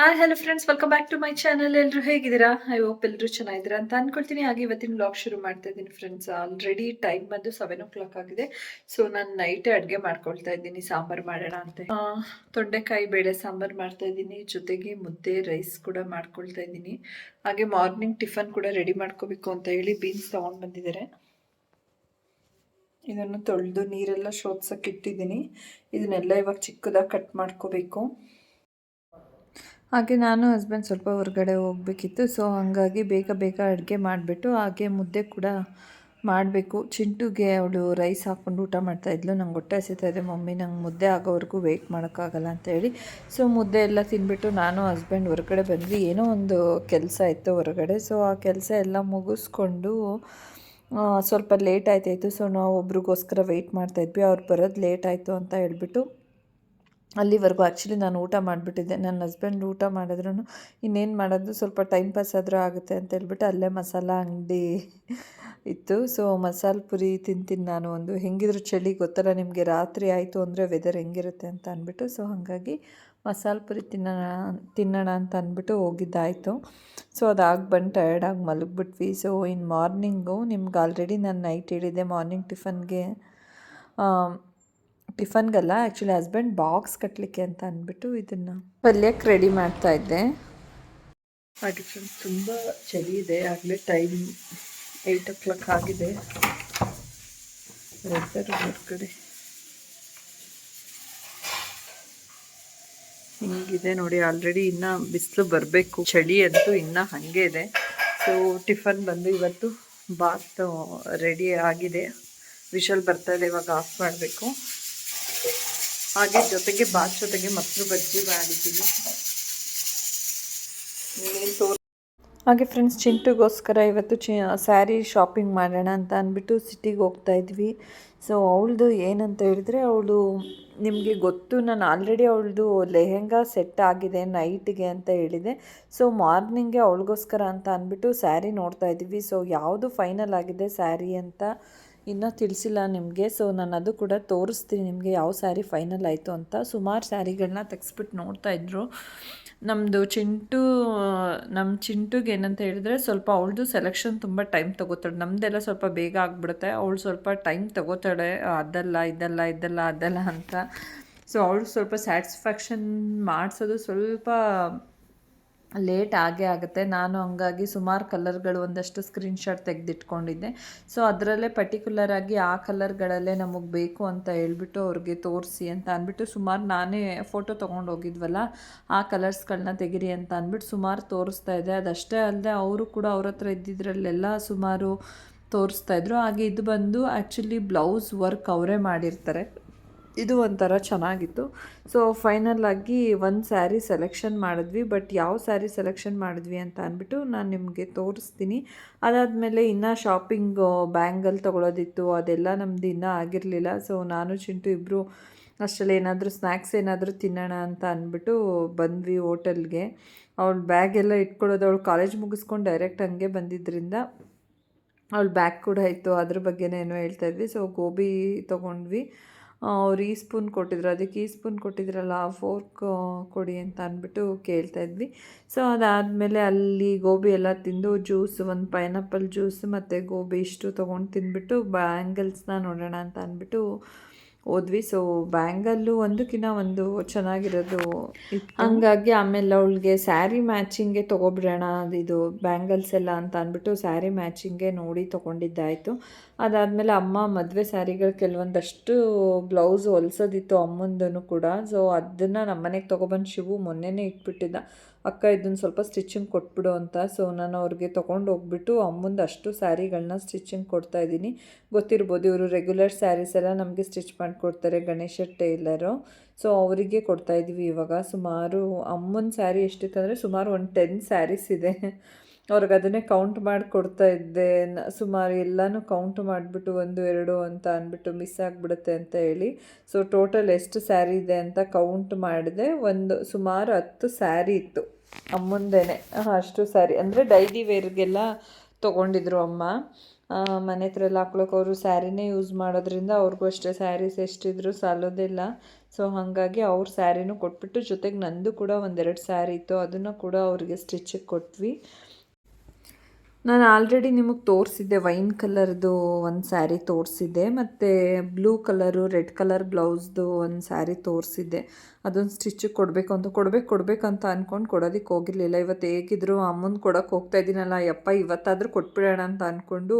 Hi hello friends welcome back to my channel ಎಲ್ಲರೂ ಹೇಗಿದ್ದೀರಾ? I hope ಎಲ್ಲರೂ ಚೆನ್ನಾಗಿದ್ದೀರಾ ಅಂತ ಅನ್ಕೊಳ್ತೀನಿ. ಹಾಗೆ ಇವತ್ತಿನ ಬ್ಲಾಗ್ ಶುರು ಮಾಡ್ತಾ ಇದ್ದೀನಿ ಫ್ರೆಂಡ್ಸ್ ಆಲ್ರೆಡಿ ಟೈಮ್ ಬಂದು ಸೆವೆನ್ ಓ ಕ್ಲಾಕ್ ಆಗಿದೆ. ಸೊ ನಾನು ನೈಟೇ ಅಡುಗೆ ಮಾಡ್ಕೊಳ್ತಾ ಇದ್ದೀನಿ. ಸಾಂಬಾರು ಮಾಡೋಣ ಅಂತ. ತೊಂಡೆಕಾಯಿ, ಬೇಳೆ ಸಾಂಬಾರು ಮಾಡ್ತಾ ಇದ್ದೀನಿ. ಜೊತೆಗೆ ಮುದ್ದೆ ರೈಸ್ ಕೂಡ ಮಾಡ್ಕೊಳ್ತಾ ಇದ್ದೀನಿ. ಹಾಗೆ ಮಾರ್ನಿಂಗ್ ಟಿಫನ್ ಕೂಡ ರೆಡಿ ಮಾಡ್ಕೋಬೇಕು ಅಂತ ಹೇಳಿ ಬೀನ್ಸ್ ತೊಗೊಂಡು ಬಂದಿದ್ದಾರೆ. ಇದನ್ನು ತೊಳೆದು ನೀರೆಲ್ಲ ಶೋಧಿಸೋಕೆ ಇಟ್ಟಿದ್ದೀನಿ. ಇದನ್ನೆಲ್ಲ ಇವಾಗ ಚಿಕ್ಕದಾಗಿ ಕಟ್ ಮಾಡ್ಕೋಬೇಕು. ಹಾಗೆ ನಾನು ಹಸ್ಬೆಂಡ್ ಸ್ವಲ್ಪ ಹೊರಗಡೆ ಹೋಗಬೇಕಿತ್ತು ಸೊ ಹಾಗಾಗಿ ಬೇಗ ಬೇಗ ಅಡುಗೆ ಮಾಡಿಬಿಟ್ಟು ಹಾಗೆ ಮುದ್ದೆ ಕೂಡ ಮಾಡಬೇಕು. ಚಿಂಟುಗೆ ಅವಳು ರೈಸ್ ಹಾಕ್ಕೊಂಡು ಊಟ ಮಾಡ್ತಾಯಿದ್ಲು ನಂಗೆ ಹೊಟ್ಟೆ ಹಸಿತಾ ಇದೆ, ಮಮ್ಮಿ ನಂಗೆ ಮುದ್ದೆ ಆಗೋವರೆಗೂ ವೆಯ್ಟ್ ಮಾಡೋಕ್ಕಾಗಲ್ಲ ಅಂತ ಹೇಳಿ. ಸೊ ಮುದ್ದೆ ಎಲ್ಲ ತಿಂದ್ಬಿಟ್ಟು ನಾನು ಹಸ್ಬೆಂಡ್ ಹೊರಗಡೆ ಬಂದ್ವಿ. ಏನೋ ಒಂದು ಕೆಲಸ ಇತ್ತು ಹೊರಗಡೆ. ಸೊ ಆ ಕೆಲಸ ಎಲ್ಲ ಮುಗಿಸ್ಕೊಂಡು ಸ್ವಲ್ಪ ಲೇಟ್ ಆಯ್ತಾಯಿತ್ತು ಸೊ ನಾವು ಒಬ್ರಿಗೋಸ್ಕರ ವೆಯ್ಟ್ ಮಾಡ್ತಾಯಿದ್ವಿ ಅವ್ರು ಬರೋದು ಲೇಟ್ ಆಯಿತು ಅಂತ ಹೇಳ್ಬಿಟ್ಟು ಅಲ್ಲಿವರೆಗೂ ಆ್ಯಕ್ಚುಲಿ ನಾನು ಊಟ ಮಾಡಿಬಿಟ್ಟಿದ್ದೆ. ನನ್ನ ಹಸ್ಬೆಂಡ್ ಊಟ ಮಾಡಿದ್ರು ಇನ್ನೇನು ಮಾಡೋದು? ಸ್ವಲ್ಪ ಟೈಮ್ ಪಾಸ್ ಆದರೂ ಆಗುತ್ತೆ ಅಂತ ಹೇಳ್ಬಿಟ್ಟು ಅಲ್ಲೇ ಮಸಾಲ ಅಂಗಡಿ ಇತ್ತು. ಸೊ ಮಸಾಲೆ ಪುರಿ ತಿಂತೀನಿ ನಾನು ಒಂದು. ಹೆಂಗಿದ್ರು ಚಳಿ ಗೊತ್ತಲ್ಲ ನಿಮಗೆ? ರಾತ್ರಿ ಆಯಿತು ಅಂದರೆ ವೆದರ್ ಹೆಂಗಿರುತ್ತೆ ಅಂತ ಅಂದ್ಬಿಟ್ಟು. ಸೊ ಹಾಗಾಗಿ ಮಸಾಲೆ ಪುರಿ ತಿನ್ನೋಣ ತಿನ್ನೋಣ ಅಂತ ಅಂದ್ಬಿಟ್ಟು ಹೋಗಿದ್ದಾಯಿತು. ಸೊ ಅದಾಗಿ ಬಂದು ಟಯರ್ಡಾಗಿ ಮಲಗಿಬಿಟ್ವಿ. ಸೊ ಇನ್ನು ಮಾರ್ನಿಂಗು ನಿಮ್ಗೆ ಆಲ್ರೆಡಿ ನಾನು ನೈಟ್ ಹೇಳಿದ್ದೆ. ಮಾರ್ನಿಂಗ್ ಟಿಫನ್ಗೆ ಟಿಫನ್ಗಲ್ಲ ಆ್ಯಕ್ಚುಲಿ ಹಸ್ಬೆಂಡ್ ಬಾಕ್ಸ್ ಕಟ್ಟಲಿಕ್ಕೆ ಅಂತ ಅಂದ್ಬಿಟ್ಟು ಇದನ್ನು ಪಲ್ಯಕ್ಕೆ ರೆಡಿ ಮಾಡ್ತಾ ಇದ್ದೆ. ಫ್ರೆಂಡ್ಸ್ ತುಂಬ ಚಳಿ ಇದೆ ಆಗಲೇ ಟೈಮ್ ಏಯ್ಟ್ ಓ ಕ್ಲಾಕ್ ಆಗಿದೆ. ವೆದರ್ ಹೊರಗಡೆ ಹಿಂಗಿದೆ ನೋಡಿ ಆಲ್ರೆಡಿ ಇನ್ನೂ ಬಿಸಿಲು ಬರಬೇಕು. ಚಳಿ ಅಂತೂ ಇನ್ನೂ ಹಾಗೆ ಇದೆ. ಸೊ ಟಿಫನ್ ಬಂದು ಇವತ್ತು ಬಾತ್ ರೆಡಿ ಆಗಿದೆ. ವಿಶಲ್ ಬರ್ತಾ ಇದೆ ಇವಾಗ ಆಫ್ ಮಾಡಬೇಕು. ಹಾಗೆ ಜೊತೆಗೆ ಬಾತ್ ಜೊತೆಗೆ ಮೊಸರು ಬಜ್ಜಿ ಮಾಡಿದ್ದೀನಿ. ಹಾಗೆ ಫ್ರೆಂಡ್ಸ್ ಚಿಂಟುಗೋಸ್ಕರ ಇವತ್ತು ಚಿ ಸ್ಯಾರಿ ಶಾಪಿಂಗ್ ಮಾಡೋಣ ಅಂತ ಅಂದ್ಬಿಟ್ಟು ಸಿಟಿಗೆ ಹೋಗ್ತಾ ಇದ್ವಿ. ಸೊ ಅವಳದು ಏನಂತ ಹೇಳಿದ್ರೆ, ಅವಳು ನಿಮಗೆ ಗೊತ್ತು, ನಾನು ಆಲ್ರೆಡಿ ಅವಳದು ಲೆಹೆಂಗಾ ಸೆಟ್ ಆಗಿದೆ ನೈಟ್ಗೆ ಅಂತ ಹೇಳಿದೆ. ಸೊ ಮಾರ್ನಿಂಗೆ ಅವಳಿಗೋಸ್ಕರ ಅಂತ ಅಂದ್ಬಿಟ್ಟು ಸ್ಯಾರಿ ನೋಡ್ತಾ ಇದ್ವಿ. ಸೊ ಯಾವುದು ಫೈನಲ್ ಆಗಿದೆ ಸ್ಯಾರಿ ಅಂತ ಇನ್ನೂ ತಿಳಿಸಿಲ್ಲ ನಿಮಗೆ. ಸೊ ನಾನು ಅದು ಕೂಡ ತೋರಿಸ್ತೀನಿ ನಿಮಗೆ ಯಾವ ಸ್ಯಾರಿ ಫೈನಲ್ ಆಯಿತು ಅಂತ. ಸುಮಾರು ಸ್ಯಾರಿಗಳನ್ನ ತೆಗೆಸ್ಬಿಟ್ಟು ನೋಡ್ತಾ ಇದ್ರು. ನಮ್ಮದು ಚಿಂಟು ನಮ್ಮ ಚಿಂಟುಗೆ ಏನಂತ ಹೇಳಿದ್ರೆ ಸ್ವಲ್ಪ ಅವಳದು ಸೆಲೆಕ್ಷನ್ ತುಂಬ ಟೈಮ್ ತೊಗೋತಾಳೆ. ನಮ್ಮದೆಲ್ಲ ಸ್ವಲ್ಪ ಬೇಗ ಆಗಿಬಿಡುತ್ತೆ. ಅವಳು ಸ್ವಲ್ಪ ಟೈಮ್ ತೊಗೋತಾಳೆ. ಅದಲ್ಲ, ಇದಲ್ಲ ಇದಲ್ಲ, ಅದಲ್ಲ ಅಂತ. ಸೊ ಅವಳು ಸ್ವಲ್ಪ ಸ್ಯಾಟಿಸ್ಫ್ಯಾಕ್ಷನ್ ಮಾಡಿಸೋದು ಸ್ವಲ್ಪ ಲೇಟ್ ಆಗೇ ಆಗುತ್ತೆ. ನಾನು ಹಂಗಾಗಿ ಸುಮಾರು ಕಲರ್ಗಳು ಒಂದಷ್ಟು ಸ್ಕ್ರೀನ್ಶಾಟ್ ತೆಗೆದಿಟ್ಕೊಂಡಿದ್ದೆ. ಸೊ, ಅದರಲ್ಲೇ ಪರ್ಟಿಕ್ಯುಲರ್ ಆಗಿ ಆ ಕಲರ್ಗಳಲ್ಲೇ ನಮಗೆ ಬೇಕು ಅಂತ ಹೇಳ್ಬಿಟ್ಟು ಅವ್ರಿಗೆ ತೋರಿಸಿ ಅಂತ ಅಂದ್ಬಿಟ್ಟು ಸುಮಾರು ನಾನೇ ಫೋಟೋ ತೊಗೊಂಡು ಹೋಗಿದ್ವಲ್ಲ, ಆ ಕಲರ್ಸ್ಗಳನ್ನ ತೆಗಿರಿ ಅಂತ ಅಂದ್ಬಿಟ್ಟು ಸುಮಾರು ತೋರಿಸ್ತಾ ಇದೆ ಅದಷ್ಟೇ ಅಲ್ಲದೆ ಅವರು ಕೂಡ ಅವ್ರ ಹತ್ರ ಇದ್ದಿದ್ರಲ್ಲೆಲ್ಲ ಸುಮಾರು ತೋರಿಸ್ತಾ ಇದ್ರು. ಹಾಗೆ ಇದು ಬಂದು ಆ್ಯಕ್ಚುಲಿ ಬ್ಲೌಸ್ ವರ್ಕ್ ಅವರೇ ಮಾಡಿರ್ತಾರೆ. ಇದು ಒಂಥರ ಚೆನ್ನಾಗಿತ್ತು. ಸೊ ಫೈನಲ್ ಆಗಿ ಒಂದು ಸ್ಯಾರಿ ಸೆಲೆಕ್ಷನ್ ಮಾಡಿದ್ವಿ. ಬಟ್ ಯಾವ ಸ್ಯಾರಿ ಸೆಲೆಕ್ಷನ್ ಮಾಡಿದ್ವಿ ಅಂತ ಅಂದ್ಬಿಟ್ಟು ನಾನು ನಿಮಗೆ ತೋರಿಸ್ತೀನಿ. ಅದಾದಮೇಲೆ ಇನ್ನೂ ಶಾಪಿಂಗ್ ಬ್ಯಾಂಗಲ್ ತೊಗೊಳೋದಿತ್ತು. ಅದೆಲ್ಲ ನಮ್ದು ಇನ್ನೂ ಆಗಿರಲಿಲ್ಲ. ಸೊ ನಾನು, ಚಿಂಟು ಇಬ್ಬರು ಅಷ್ಟರಲ್ಲಿ ಏನಾದರೂ ಸ್ನ್ಯಾಕ್ಸ್ ಏನಾದರೂ ತಿನ್ನೋಣ ಅಂತ ಅಂದ್ಬಿಟ್ಟು ಬಂದ್ವಿ ಹೋಟೆಲ್ಗೆ. ಅವಳು ಬ್ಯಾಗ್ ಎಲ್ಲ ಇಟ್ಕೊಳ್ಳೋದು ಅವಳು ಕಾಲೇಜ್ ಮುಗಿಸ್ಕೊಂಡು ಡೈರೆಕ್ಟ್ ಹಂಗೆ ಬಂದಿದ್ದರಿಂದ ಅವಳು ಬ್ಯಾಗ್ ಕೂಡ ಇತ್ತು. ಅದ್ರ ಬಗ್ಗೆನೇ ಏನೋ ಹೇಳ್ತಾ ಇದ್ವಿ. ಸೊ ಗೋಬಿ ತೊಗೊಂಡ್ವಿ. ಅವ್ರು ಈ ಸ್ಪೂನ್ ಕೊಟ್ಟಿದ್ರು, ಅದಕ್ಕೆ ಈ ಸ್ಪೂನ್ ಕೊಟ್ಟಿದ್ರಲ್ಲ, ಆ ಫೋರ್ಕ್ ಕೊಡಿ ಅಂತ ಅಂದ್ಬಿಟ್ಟು ಕೇಳ್ತಾ ಇದ್ವಿ. ಸೊ ಅದಾದಮೇಲೆ ಅಲ್ಲಿ ಗೋಬಿ ಎಲ್ಲ ತಿಂದು ಜ್ಯೂಸ್ ಒಂದು ಪೈನಾಪಲ್ ಜ್ಯೂಸ್ ಮತ್ತು ಗೋಬಿ ಇಷ್ಟು ತೊಗೊಂಡು ತಿಂದ್ಬಿಟ್ಟು ಬ್ಯಾಂಗಲ್ಸ್ನ ನೋಡೋಣ ಅಂತ ಅಂದ್ಬಿಟ್ಟು ಹೋದ್ವಿ ಸೊ ಬ್ಯಾಂಗಲ್ಲು ಒಂದಕ್ಕಿಂತ ಒಂದು ಚೆನ್ನಾಗಿರೋದು. ಹಂಗಾಗಿ ಆಮೇಲೆ ಅವಳಿಗೆ ಸ್ಯಾರಿ ಮ್ಯಾಚಿಂಗೆ ತೊಗೊಬಿಡೋಣ ಇದು ಬ್ಯಾಂಗಲ್ಸ್ ಎಲ್ಲ ಅಂತ ಅಂದ್ಬಿಟ್ಟು ಸ್ಯಾರಿ ಮ್ಯಾಚಿಂಗೆ ನೋಡಿ ತೊಗೊಂಡಿದ್ದಾಯಿತು. ಅದಾದಮೇಲೆ ಅಮ್ಮ ಮದುವೆ ಸ್ಯಾರಿಗಳು ಕೆಲವೊಂದಷ್ಟು ಬ್ಲೌಸ್ ಹೊಲ್ಸೋದಿತ್ತು ಅಮ್ಮಂದೂ ಕೂಡ. ಸೊ ಅದನ್ನು ನಮ್ಮನೆಗೆ ತೊಗೊಬಂದು ಶಿವು ಮೊನ್ನೆನೇ ಇಟ್ಬಿಟ್ಟಿದ್ದ. ಅಕ್ಕ ಇದನ್ನು ಸ್ವಲ್ಪ ಸ್ಟಿಚಿಂಗ್ ಕೊಟ್ಬಿಡು ಅಂತ. ಸೊ ನಾನು ಅವ್ರಿಗೆ ತೊಗೊಂಡು ಹೋಗ್ಬಿಟ್ಟು ಅಮ್ಮಂದು ಅಷ್ಟು ಸ್ಯಾರಿಗಳನ್ನ ಸ್ಟಿಚಿಂಗ್ ಕೊಡ್ತಾ ಇದ್ದೀನಿ. ಗೊತ್ತಿರ್ಬೋದು ಇವರು ರೆಗ್ಯುಲರ್ ಸ್ಯಾರೀಸ್ ಎಲ್ಲ ನಮಗೆ ಸ್ಟಿಚ್ ಮಾಡಿಕೊಡ್ತಾರೆ ಗಣೇಶ ಟೈಲರು. ಸೊ ಅವರಿಗೆ ಕೊಡ್ತಾ ಇದ್ದೀವಿ ಇವಾಗ. ಸುಮಾರು ಅಮ್ಮನ ಸ್ಯಾರಿ ಎಷ್ಟಿತ್ತು ಅಂದರೆ ಸುಮಾರು ಒಂದು ಟೆನ್ ಸ್ಯಾರೀಸ್ ಇದೆ. ಅವ್ರಿಗೆ ಅದನ್ನೇ ಕೌಂಟ್ ಮಾಡಿ ಕೊಡ್ತಾ ಇದ್ದೆ. ಸುಮಾರು ಎಲ್ಲನೂ ಕೌಂಟ್ ಮಾಡಿಬಿಟ್ಟು ಒಂದು, ಎರಡು ಅಂತ ಅಂದ್ಬಿಟ್ಟು ಮಿಸ್ ಆಗಿಬಿಡುತ್ತೆ ಅಂತ ಹೇಳಿ. ಸೊ ಟೋಟಲ್ ಎಷ್ಟು ಸ್ಯಾರಿ ಇದೆ ಅಂತ ಕೌಂಟ್ ಮಾಡಿದೆ. ಒಂದು, ಸುಮಾರು ಹತ್ತು ಸ್ಯಾರಿ ಇತ್ತು. ಅಮ್ಮಂದೇನೆ ಅಷ್ಟು ಸ್ಯಾರಿ ಅಂದರೆ ಡೈಲಿ ವೇರ್ಗೆಲ್ಲ ತೊಗೊಂಡಿದ್ರು ಅಮ್ಮ. ಮನೆ ಹತ್ರ ಎಲ್ಲ ಹಾಕ್ಳೋಕೆ ಅವರು ಸ್ಯಾರಿನೇ ಯೂಸ್ ಮಾಡೋದ್ರಿಂದ ಅವ್ರಿಗೂ ಅಷ್ಟೇ ಸ್ಯಾರೀಸ್ ಎಷ್ಟಿದ್ರು ಸಾಲೋದಿಲ್ಲ. ಸೊ ಹಾಗಾಗಿ ಅವ್ರ ಸ್ಯಾರಿನೂ ಕೊಟ್ಬಿಟ್ಟು ಜೊತೆಗೆ ನಂದು ಕೂಡ ಒಂದೆರಡು ಸ್ಯಾರಿ ಇತ್ತು. ಅದನ್ನು ಕೂಡ ಅವ್ರಿಗೆ ಸ್ಟಿಚ್ಚಿಗೆ ಕೊಟ್ವಿ. ನಾನು ಆಲ್ರೆಡಿ ನಿಮಗೆ ತೋರಿಸಿದ್ದೆ ವೈನ್ ಕಲರ್ದು ಒಂದು ಸ್ಯಾರಿ ತೋರಿಸಿದ್ದೆ, ಮತ್ತು ಬ್ಲೂ ಕಲರು ರೆಡ್ ಕಲರ್ ಬ್ಲೌಸ್ದು ಒಂದು ಸ್ಯಾರಿ ತೋರಿಸಿದ್ದೆ. ಅದೊಂದು ಸ್ಟಿಚ್ಚು ಕೊಡಬೇಕು ಅಂತ, ಕೊಡ್ಬೇಕು, ಕೊಡಬೇಕು ಕೊಡಬೇಕಂತ ಅಂದ್ಕೊಂಡು ಕೊಡೋದಕ್ಕೆ ಹೋಗಿರಲಿಲ್ಲ. ಇವತ್ತು ಹೇಗಿದ್ರು ಅಮ್ಮನ ಕೊಡೋಕೆ ಹೋಗ್ತಾ ಇದ್ದೀನಲ್ಲ ಯಪ್ಪ ಇವತ್ತಾದರೂ ಕೊಟ್ಬಿಡೋಣ ಅಂತ ಅಂದ್ಕೊಂಡು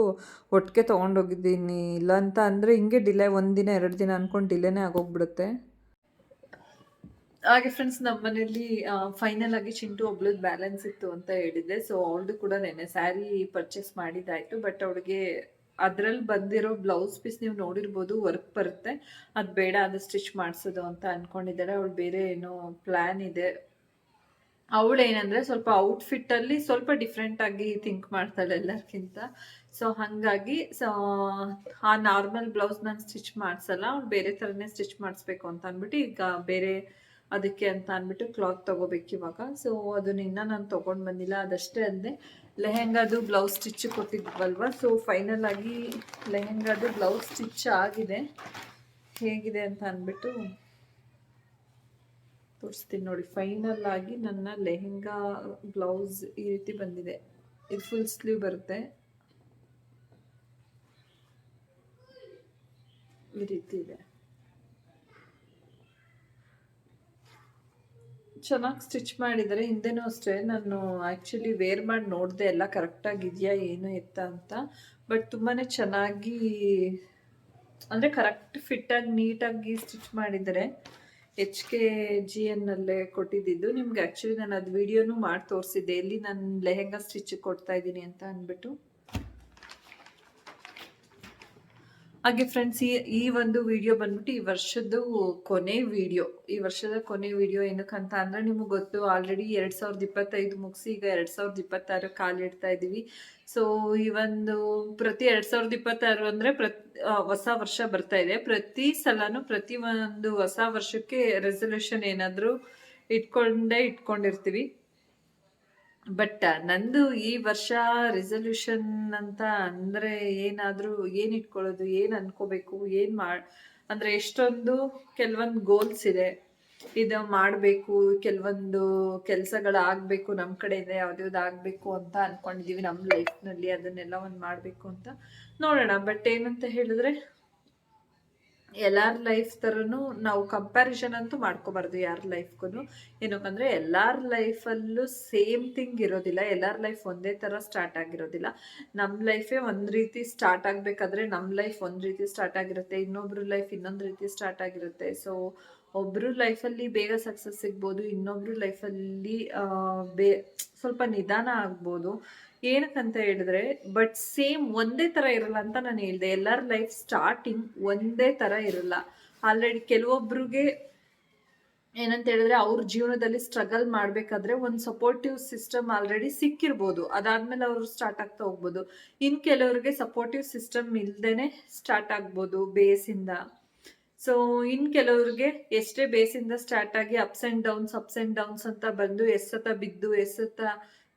ಒಟ್ಟಿಗೆ ತೊಗೊಂಡೋಗಿದ್ದೀನಿ. ಇಲ್ಲ ಅಂತ ಅಂದರೆ ಹಿಂಗೆ ಡಿಲೇ ಒಂದು ದಿನ, ಎರಡು ದಿನ ಅಂದ್ಕೊಂಡು ಡಿಲೇನೇ ಆಗೋಗ್ಬಿಡುತ್ತೆ. ಹಾಗೆ ಫ್ರೆಂಡ್ಸ್ ನಮ್ಮ ಮನೇಲಿ ಫೈನಲ್ ಆಗಿ ಚಿಂಟು ಒಬ್ಳದ್ ಬ್ಯಾಲೆನ್ಸ್ ಇತ್ತು ಅಂತ ಹೇಳಿದ್ದೆ ಸೊ ಅವಳದು ಕೂಡ ನೆನೆ ಸ್ಯಾರಿ ಪರ್ಚೇಸ್ ಮಾಡಿದ್ದಾಯ್ತು. ಬಟ್ ಅವಳಿಗೆ ಅದ್ರಲ್ಲಿ ಬಂದಿರೋ ಬ್ಲೌಸ್ ಪೀಸ್ ನೀವು ನೋಡಿರ್ಬೋದು ವರ್ಕ್ ಬರುತ್ತೆ. ಅದು ಬೇಡ, ಅದು ಸ್ಟಿಚ್ ಮಾಡಿಸೋದು ಅಂತ ಅನ್ಕೊಂಡಿದ್ದಾರೆ ಅವಳು ಬೇರೆ ಏನೋ ಪ್ಲ್ಯಾನ್ ಇದೆ. ಅವಳು ಏನಂದ್ರೆ ಸ್ವಲ್ಪ ಔಟ್ಫಿಟ್ ಅಲ್ಲಿ ಸ್ವಲ್ಪ ಡಿಫ್ರೆಂಟ್ ಆಗಿ ಥಿಂಕ್ ಮಾಡ್ತಾಳೆ ಎಲ್ಲರಿಗಿಂತ ಸೊ ಹಾಗಾಗಿ ಸೊ ಆ ನಾರ್ಮಲ್ ಬ್ಲೌಸ್ ನಾನು ಸ್ಟಿಚ್ ಮಾಡಿಸಲ್ಲ. ಅವ್ಳು ಬೇರೆ ಥರನೇ ಸ್ಟಿಚ್ ಮಾಡಿಸ್ಬೇಕು ಅಂತ ಅಂದ್ಬಿಟ್ಟು ಈಗ ಬೇರೆ ಅದಕ್ಕೆ ಅಂತ ಅಂದ್ಬಿಟ್ಟು ಕ್ಲಾತ್ ತೊಗೋಬೇಕು ಇವಾಗ. ಸೊ ಅದನ್ನ ನಾನು ತೊಗೊಂಡು ಬಂದಿಲ್ಲ, ಅದಷ್ಟೇ ಅಲ್ಲದೆ ಲೆಹೆಂಗಾದು ಬ್ಲೌಸ್ ಸ್ಟಿಚ್ ಕೊಟ್ಟಿದ್ವಲ್ವ? ಸೊ ಫೈನಲ್ ಆಗಿ ಲೆಹೆಂಗಾದು ಬ್ಲೌಸ್ ಸ್ಟಿಚ್ ಆಗಿದೆ. ಹೇಗಿದೆ ಅಂತ ಅಂದ್ಬಿಟ್ಟು ತೋರಿಸ್ತೀನಿ ನೋಡಿ. ಫೈನಲ್ ಆಗಿ ನನ್ನ ಲೆಹೆಂಗಾ ಬ್ಲೌಸ್ ಈ ರೀತಿ ಬಂದಿದೆ. ಇದು ಫುಲ್ ಸ್ಲೀವ್ ಬರುತ್ತೆ. ಈ ರೀತಿ ಇದೆ. ಚೆನ್ನಾಗಿ ಸ್ಟಿಚ್ ಮಾಡಿದ್ದಾರೆ. ಹಿಂದೆನೂ ಅಷ್ಟೇ. ನಾನು ಆ್ಯಕ್ಚುಲಿ ವೇರ್ ಮಾಡಿ ನೋಡಿದೆ ಎಲ್ಲ ಕರೆಕ್ಟಾಗಿದೆಯಾ ಏನು ಎತ್ತ ಅಂತ. ಬಟ್ ತುಂಬಾ ಚೆನ್ನಾಗಿ, ಅಂದರೆ ಕರೆಕ್ಟ್ ಫಿಟ್ಟಾಗಿ ನೀಟಾಗಿ ಸ್ಟಿಚ್ ಮಾಡಿದ್ದಾರೆ. ಎಚ್ ಕೆ ಜಿ ಎನ್ನಲ್ಲೇ ಕೊಟ್ಟಿದ್ದಿದ್ದು ನಿಮ್ಗೆ ಆ್ಯಕ್ಚುಲಿ ನಾನು ಅದು ವಿಡಿಯೋನೂ ಮಾಡಿ ತೋರಿಸಿದ್ದೆ ಎಲ್ಲಿ ನಾನು ಲೆಹೆಂಗಾ ಸ್ಟಿಚ್ ಕೊಡ್ತಾ ಇದ್ದೀನಿ ಅಂತ ಅಂದ್ಬಿಟ್ಟು. ಹಾಗೆ ಫ್ರೆಂಡ್ಸ್ ಈ ಈ ಒಂದು ವಿಡಿಯೋ ಬಂದ್ಬಿಟ್ಟು ಈ ವರ್ಷದ ಕೊನೆ ವಿಡಿಯೋ ಈ ವರ್ಷದ ಕೊನೆ ವಿಡಿಯೋ ಏನಕ್ಕಂತ ಅಂದರೆ ನಿಮಗೆ ಗೊತ್ತು ಆಲ್ರೆಡಿ ಎರಡು ಸಾವಿರದ ಇಪ್ಪತ್ತೈದು ಮುಗಿಸಿ ಈಗ ಎರಡು ಸಾವಿರದ ಇಪ್ಪತ್ತಾರು ಕಾಲಿಡ್ತಾ ಇದ್ದೀವಿ ಸೊ ಈ ಒಂದು ಪ್ರತಿ ಎರಡು ಸಾವಿರದ ಇಪ್ಪತ್ತಾರು ಅಂದರೆ ಪ್ರತಿ ಹೊಸ ವರ್ಷ ಬರ್ತಾ ಇದೆ. ಪ್ರತಿ ಸಲನೂ ಪ್ರತಿ ಒಂದು ಹೊಸ ವರ್ಷಕ್ಕೆ ರೆಸಲ್ಯೂಷನ್ ಏನಾದರೂ ಇಟ್ಕೊಂಡೇ ಇಟ್ಕೊಂಡಿರ್ತೀವಿ. ಬಟ್ ನಂದು ಈ ವರ್ಷ ರೆಸೊಲ್ಯೂಷನ್ ಅಂತ ಅಂದ್ರೆ ಏನಾದರೂ ಏನು ಇಟ್ಕೊಳ್ಳೋದು, ಏನು ಅನ್ಕೋಬೇಕು, ಏನು ಮಾಡಿ ಅಂದ್ರೆ ಎಷ್ಟೊಂದು ಕೆಲವೊಂದು ಗೋಲ್ಸ್ ಇದೆ. ಇದು ಮಾಡಬೇಕು, ಕೆಲವೊಂದು ಕೆಲಸಗಳಾಗಬೇಕು ನಮ್ಮ ಕಡೆಯಿಂದ ಯಾವ್ದು ಆಗಬೇಕು ಅಂತ ಅಂದ್ಕೊಂಡಿದ್ದೀವಿ ನಮ್ಮ ಲೈಫ್ನಲ್ಲಿ ಅದನ್ನೆಲ್ಲ ಒಂದು ಮಾಡಬೇಕು ಅಂತ ನೋಡೋಣ. ಬಟ್ ಏನಂತ ಹೇಳಿದ್ರೆ ಎಲ್ಲಾರ ಲೈಫ್ ಥರನೂ ನಾವು ಕಂಪ್ಯಾರಿಸನ್ ಅಂತೂ ಮಾಡ್ಕೋಬಾರ್ದು ಯಾರ ಲೈಫ್ಗೂ ಏನಕ್ಕಂದರೆ ಲೈಫ್ ಲೈಫಲ್ಲೂ ಸೇಮ್ ಥಿಂಗ್ ಇರೋದಿಲ್ಲ. ಎಲ್ಲರ ಲೈಫ್ ಒಂದೇ ಥರ ಸ್ಟಾರ್ಟ್ ಆಗಿರೋದಿಲ್ಲ. ನಮ್ಮ ಲೈಫೇ ಒಂದು ರೀತಿ ಸ್ಟಾರ್ಟ್ ಆಗಬೇಕಾದ್ರೆ ನಮ್ಮ ಲೈಫ್ ಒಂದು ರೀತಿ ಸ್ಟಾರ್ಟ್ ಆಗಿರುತ್ತೆ. ಇನ್ನೊಬ್ರ ಲೈಫ್ ಇನ್ನೊಂದು ರೀತಿ ಸ್ಟಾರ್ಟ್ ಆಗಿರುತ್ತೆ. ಸೊ ಒಬ್ಬರು ಲೈಫಲ್ಲಿ ಬೇಗ ಸಕ್ಸಸ್ ಸಿಗ್ಬೋದು, ಇನ್ನೊಬ್ರು ಲೈಫಲ್ಲಿ ಬೇ, ಸ್ವಲ್ಪ ನಿಧಾನ ಆಗ್ಬೋದು. ಏನಕ್ಕಂತ ಹೇಳಿದ್ರೆ ಬಟ್ ಸೇಮ್ ಒಂದೇ ಥರ ಇರಲ್ಲ ಅಂತ ನಾನು ಹೇಳಿದೆ. ಎಲ್ಲರ ಲೈಫ್ ಸ್ಟಾರ್ಟಿಂಗ್ ಒಂದೇ ಥರ ಇರಲ್ಲ. ಆಲ್ರೆಡಿ ಕೆಲವೊಬ್ರಿಗೆ ಏನಂತ ಹೇಳಿದ್ರೆ ಅವ್ರ ಜೀವನದಲ್ಲಿ ಸ್ಟ್ರಗಲ್ ಮಾಡಬೇಕಾದ್ರೆ ಒಂದು ಸಪೋರ್ಟಿವ್ ಸಿಸ್ಟಮ್ ಆಲ್ರೆಡಿ ಸಿಕ್ಕಿರ್ಬೋದು. ಅದಾದ್ಮೇಲೆ ಅವರು ಸ್ಟಾರ್ಟ್ ಆಗ್ತಾ ಹೋಗ್ಬೋದು. ಇನ್ ಕೆಲವರಿಗೆ ಸಪೋರ್ಟಿವ್ ಸಿಸ್ಟಮ್ ಇಲ್ದೇನೆ ಸ್ಟಾರ್ಟ್ ಆಗ್ಬೋದು ಬೇಸಿಂದ. ಸೊ ಇನ್ ಕೆಲವ್ರಿಗೆ ಎಷ್ಟೇ ಬೇಸಿಂದ ಸ್ಟಾರ್ಟ್ ಆಗಿ ups and downs ups and downs ಅಂತ ಬಂದು ಎಸ್ಸತ್ತ ಬಿದ್ದು ಎಸ್ಸತ್ತ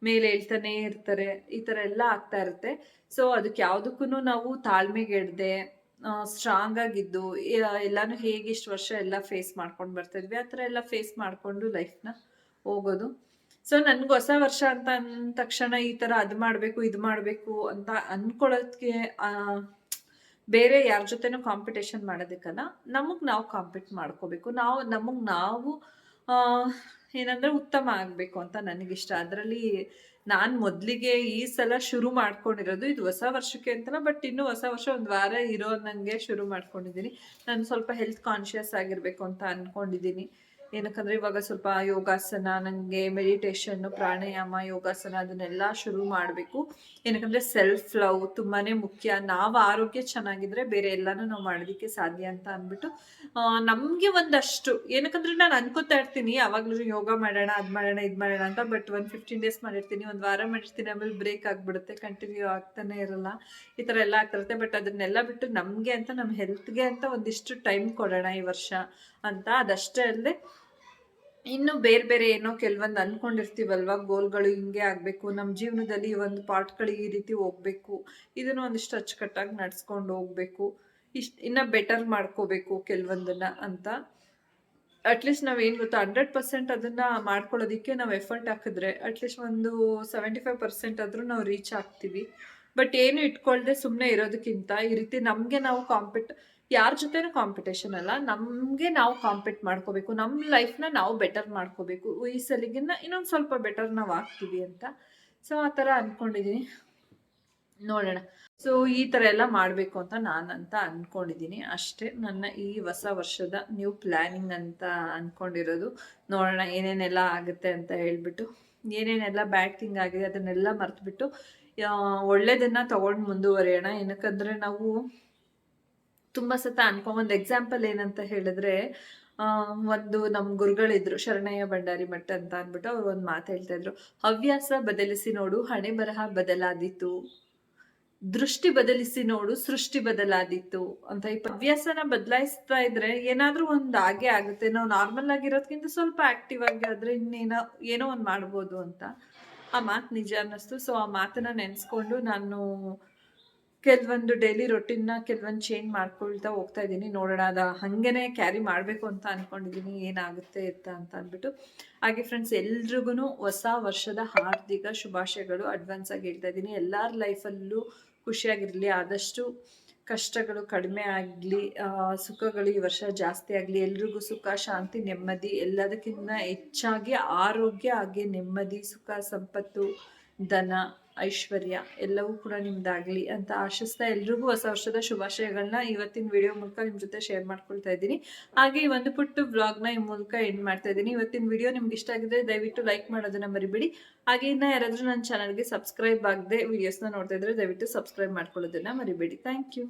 ಮೇಲೆ ಹೇಳ್ತಾನೆ ಇರ್ತಾರೆ, ಈ ಥರ ಎಲ್ಲ ಆಗ್ತಾ ಇರುತ್ತೆ. ಸೊ ಅದಕ್ಕೆ ಯಾವುದಕ್ಕೂ ನಾವು ತಾಳ್ಮೆಗೆಡದೆ ಸ್ಟ್ರಾಂಗ್ ಆಗಿದ್ದು ಎಲ್ಲಾನು ಹೇಗೆ ಇಷ್ಟು ವರ್ಷ ಎಲ್ಲ ಫೇಸ್ ಮಾಡ್ಕೊಂಡು ಬರ್ತಾ ಇದ್ವಿ, ಆ ಥರ ಎಲ್ಲ ಫೇಸ್ ಮಾಡಿಕೊಂಡು ಲೈಫ್ನ ಹೋಗೋದು. ಸೊ ನನ್ಗೆ ಹೊಸ ವರ್ಷ ಅಂತ ಅಂದ ತಕ್ಷಣ ಈ ಥರ ಅದು ಮಾಡಬೇಕು, ಇದು ಮಾಡಬೇಕು ಅಂತ ಅಂದ್ಕೊಳ್ಳೋದಕ್ಕೆ ಬೇರೆ ಯಾರ ಜೊತೆನೂ ಕಾಂಪಿಟೇಷನ್ ಮಾಡೋದಕ್ಕಲ್ಲ, ನಮಗೆ ನಾವು ಕಾಂಪೀಟ್ ಮಾಡ್ಕೋಬೇಕು. ನಾವು, ನಮಗೆ ನಾವು ಏನಂದ್ರೆ ಉತ್ತಮ ಆಗಬೇಕು ಅಂತ ನನಗಿಷ್ಟ. ಅದರಲ್ಲಿ ನಾನು ಮೊದಲಿಗೆ ಈ ಸಲ ಶುರು ಮಾಡ್ಕೊಂಡಿರೋದು ಇದು ಹೊಸ ವರ್ಷಕ್ಕೆ ಅಂತಲ್ಲ ಬಟ್ ಇನ್ನು ಹೊಸ ವರ್ಷ ಒಂದು ವಾರ ಇರೋ ನನಗೆ ಶುರು ಮಾಡ್ಕೊಂಡಿದ್ದೀನಿ. ನಾನು ಸ್ವಲ್ಪ ಹೆಲ್ತ್ ಕಾನ್ಷಿಯಸ್ ಆಗಿರಬೇಕು ಅಂತ ಅಂದ್ಕೊಂಡಿದ್ದೀನಿ ಏನಕ್ಕಂದ್ರೆ ಇವಾಗ ಸ್ವಲ್ಪ ಯೋಗಾಸನ ನನಗೆ ಮೆಡಿಟೇಷನ್ ಪ್ರಾಣಾಯಾಮ, ಯೋಗಾಸನ ಅದನ್ನೆಲ್ಲ ಶುರು ಮಾಡಬೇಕು. ಏನಕ್ಕಂದ್ರೆ ಸೆಲ್ಫ್ ಲವ್ ತುಂಬಾನೇ ಮುಖ್ಯ. ನಾವು ಆರೋಗ್ಯ ಚೆನ್ನಾಗಿದ್ರೆ ಬೇರೆ ಎಲ್ಲನೂ ನಾವು ಮಾಡೋದಕ್ಕೆ ಸಾಧ್ಯ ಅಂತ ಅಂದ್ಬಿಟ್ಟು ನಮಗೆ ಒಂದಷ್ಟು, ಏನಕ್ಕಂದ್ರೆ ನಾನು ಅನ್ಕೋತಾ ಇರ್ತೀನಿ, ಯಾವಾಗ್ಲೂ ಯೋಗ ಮಾಡೋಣ, ಅದು ಮಾಡೋಣ, ಇದು ಮಾಡೋಣ ಅಂತ ಬಟ್ ಒಂದು ಫಿಫ್ಟೀನ್ ಡೇಸ್ ಮಾಡಿರ್ತೀನಿ, ಒಂದು ವಾರ ಮಾಡಿರ್ತೀನಿ, ಆಮೇಲೆ ಬ್ರೇಕ್ ಆಗಿಬಿಡುತ್ತೆ ಕಂಟಿನ್ಯೂ ಆಗ್ತಾನೆ ಇರಲ್ಲ. ಈ ಥರ ಎಲ್ಲ ಆಗ್ತಿರುತ್ತೆ ಬಟ್ ಅದನ್ನೆಲ್ಲ ಬಿಟ್ಟು ನಮಗೆ ಅಂತ ನಮ್ಮ ಹೆಲ್ತ್ಗೆ ಅಂತ ಒಂದಿಷ್ಟು ಟೈಮ್ ಕೊಡೋಣ ಈ ವರ್ಷ ಅಂತ ಅದಷ್ಟೇ ಅಲ್ಲದೆ ಇನ್ನು ಬೇರೆ ಬೇರೆ ಏನೋ ಕೆಲವೊಂದು ಅನ್ಕೊಂಡಿರ್ತೀವಲ್ವ? ಗೋಲ್ಗಳು ಹಿಂಗೆ ಆಗಬೇಕು. ನಮ್ಮ ಜೀವನದಲ್ಲಿ ಒಂದು ಪಾರ್ಟ್ಗಳಿಗೆ ಈ ರೀತಿ ಹೋಗ್ಬೇಕು. ಇದನ್ನು ಒಂದಿಷ್ಟು ಅಚ್ಚುಕಟ್ಟಾಗಿ ನಡ್ಸ್ಕೊಂಡು ಹೋಗ್ಬೇಕು. ಇಷ್ಟು ಇನ್ನ ಬೆಟರ್ ಮಾಡ್ಕೋಬೇಕು ಕೆಲವೊಂದನ್ನ ಅಂತ. ಅಟ್ಲೀಸ್ಟ್ ನಾವೇನು ಗೊತ್ತಾ? ಹಂಡ್ರೆಡ್ ಪರ್ಸೆಂಟ್ ಅದನ್ನು ಮಾಡ್ಕೊಳ್ಳೋದಕ್ಕೆ ನಾವು ಎಫರ್ಟ್ ಹಾಕಿದ್ರೆ ಅಟ್ಲೀಸ್ಟ್ ಒಂದು ಸೆವೆಂಟಿ ಫೈವ್ ಪರ್ಸೆಂಟ್ ಆದರೂ ನಾವು ರೀಚ್ ಆಗ್ತೀವಿ. ಬಟ್ ಏನು ಇಟ್ಕೊಳ್ದೆ ಸುಮ್ಮನೆ ಇರೋದಕ್ಕಿಂತ ಈ ರೀತಿ ನಮಗೆ ನಾವು ಕಾಂಪಿಟ್ ಯಾರ ಜೊತೆನೂ ಕಾಂಪಿಟೇಷನ್ ಅಲ್ಲ. ನಮಗೆ ನಾವು ಕಾಂಪಿಟ್ ಮಾಡ್ಕೋಬೇಕು. ನಮ್ಮ ಲೈಫ್ನ ನಾವು ಬೆಟರ್ ಮಾಡ್ಕೋಬೇಕು. ಈ ಸಲಿಗಿನ್ನ ಇನ್ನೊಂದು ಸ್ವಲ್ಪ ಬೆಟರ್ ನಾವು ಆಗ್ತೀವಿ ಅಂತ. ಸೊ ಆ ಥರ ಅಂದ್ಕೊಂಡಿದ್ದೀನಿ ನೋಡೋಣ. ಸೊ ಈ ಥರ ಎಲ್ಲ ಮಾಡಬೇಕು ಅಂತ ನಾನಂತ ಅಂದ್ಕೊಂಡಿದ್ದೀನಿ ಅಷ್ಟೇ ನನ್ನ ಈ ಹೊಸ ವರ್ಷದ ನ್ಯೂ ಪ್ಲ್ಯಾನಿಂಗ್ ಅಂತ ಅಂದ್ಕೊಂಡಿರೋದು ನೋಡೋಣ ಏನೇನೆಲ್ಲ ಆಗುತ್ತೆ ಅಂತ ಹೇಳ್ಬಿಟ್ಟು. ಏನೇನೆಲ್ಲ ಬ್ಯಾಡ್ ಥಿಂಗ್ ಆಗಿದೆ ಅದನ್ನೆಲ್ಲ ಮರೆತುಬಿಟ್ಟು ಒಳ್ಳೆಯದನ್ನು ತೊಗೊಂಡು ಮುಂದುವರಿಯೋಣ. ಏನಕ್ಕಂದರೆ ನಾವು ತುಂಬ ಸತ ಅನ್ಕೊ ಒಂದು ಎಕ್ಸಾಂಪಲ್ ಏನಂತ ಹೇಳಿದ್ರೆ ಒಂದು ನಮ್ಮ ಗುರುಗಳಿದ್ರು ಶರಣಯ್ಯ ಭಂಡಾರಿ ಮಠ ಅಂತ ಅಂದ್ಬಿಟ್ಟು ಅವ್ರು ಒಂದು ಮಾತು ಹೇಳ್ತಾ ಇದ್ರು. ಹವ್ಯಾಸ ಬದಲಿಸಿ ನೋಡು, ಹಣೆ ಬರಹ ಬದಲಾದಿತ್ತು. ದೃಷ್ಟಿ ಬದಲಿಸಿ ನೋಡು, ಸೃಷ್ಟಿ ಬದಲಾದಿತ್ತು ಅಂತ ಈ ಹವ್ಯಾಸನ ಬದಲಾಯಿಸ್ತಾ ಇದ್ರೆ ಏನಾದ್ರೂ ಒಂದು ಹಾಗೆ ಆಗುತ್ತೆ. ನಾವು ನಾರ್ಮಲ್ ಆಗಿರೋದ್ಕಿಂತ ಸ್ವಲ್ಪ ಆಕ್ಟಿವ್ ಆಗಿ ಆದ್ರೆ ಇನ್ನೇನೋ, ಏನೋ ಒಂದು ಮಾಡ್ಬೋದು ಅಂತ. ಆ ಮಾತು ನಿಜ ಅನ್ನಿಸ್ತು. ಸೊ ಆ ಮಾತನ್ನ ನೆನೆಸ್ಕೊಂಡು ನಾನು ಕೆಲವೊಂದು ಡೈಲಿ ರೊಟೀನ್ನ ಕೆಲವೊಂದು ಚೇಂಜ್ ಮಾಡ್ಕೊಳ್ತಾ ಹೋಗ್ತಾ ಇದ್ದೀನಿ. ನೋಡೋಣ, ಅದು ಹಾಗೇನೆ ಕ್ಯಾರಿ ಮಾಡಬೇಕು ಅಂತ ಅಂದ್ಕೊಂಡಿದ್ದೀನಿ ಏನಾಗುತ್ತೆ ಅಂತ ಅಂತ ಅಂದ್ಬಿಟ್ಟು ಹಾಗೆ ಫ್ರೆಂಡ್ಸ್ ಎಲ್ರಿಗೂ ಹೊಸ ವರ್ಷದ ಹಾರ್ದಿಕ ಶುಭಾಶಯಗಳು. ಅಡ್ವಾನ್ಸ್ ಆಗಿ ಹೇಳ್ತಾ ಇದ್ದೀನಿ. ಎಲ್ಲರ ಲೈಫಲ್ಲೂ ಖುಷಿಯಾಗಿರಲಿ. ಆದಷ್ಟು ಕಷ್ಟಗಳು ಕಡಿಮೆ ಆಗಲಿ ಸುಖಗಳು ಈ ವರ್ಷ ಜಾಸ್ತಿ ಆಗಲಿ. ಎಲ್ರಿಗೂ ಸುಖ, ಶಾಂತಿ, ನೆಮ್ಮದಿ. ಎಲ್ಲದಕ್ಕಿಂತ ಹೆಚ್ಚಾಗಿ ಆರೋಗ್ಯ ಹಾಗೆ ನೆಮ್ಮದಿ, ಸುಖ, ಸಂಪತ್ತು ಧನ, ಐಶ್ವರ್ಯ ಎಲ್ಲವೂ ಕೂಡ ನಿಮ್ದಾಗಲಿ ಅಂತ ಆಶಿಸ್ತಾ ಎಲ್ರಿಗೂ ಹೊಸ ವರ್ಷದ ಶುಭಾಶಯಗಳನ್ನ ಇವತ್ತಿನ ವಿಡಿಯೋ ಮೂಲಕ ನಿಮ್ಮ ಜೊತೆ ಶೇರ್ ಮಾಡ್ಕೊಳ್ತಾ ಇದ್ದೀನಿ. ಹಾಗೆ ಈ ಒಂದು ಪುಟ್ಟು ವ್ಲಾಗ್ನ ಈ ಮೂಲಕ ಎಂಡ್ ಮಾಡ್ತಾ ಇದ್ದೀನಿ. ಇವತ್ತಿನ ವಿಡಿಯೋ ನಿಮ್ಗೆ ಇಷ್ಟ ಆಗಿದ್ರೆ ದಯವಿಟ್ಟು ಲೈಕ್ ಮಾಡೋದನ್ನ ಮರಿಬೇಡಿ. ಹಾಗೆ ಇನ್ನ ಯಾರಾದರೂ ನನ್ನ ಚಾನಲ್ಗೆ ಸಬ್ಸ್ಕ್ರೈಬ್ ಆಗದೆ ವಿಡಿಯೋಸ್ನ ನೋಡ್ತಾ ಇದ್ರೆ ದಯವಿಟ್ಟು ಸಬ್ಸ್ಕ್ರೈಬ್ ಮಾಡ್ಕೊಳ್ಳೋದನ್ನ ಮರಿಬೇಡಿ. Thank you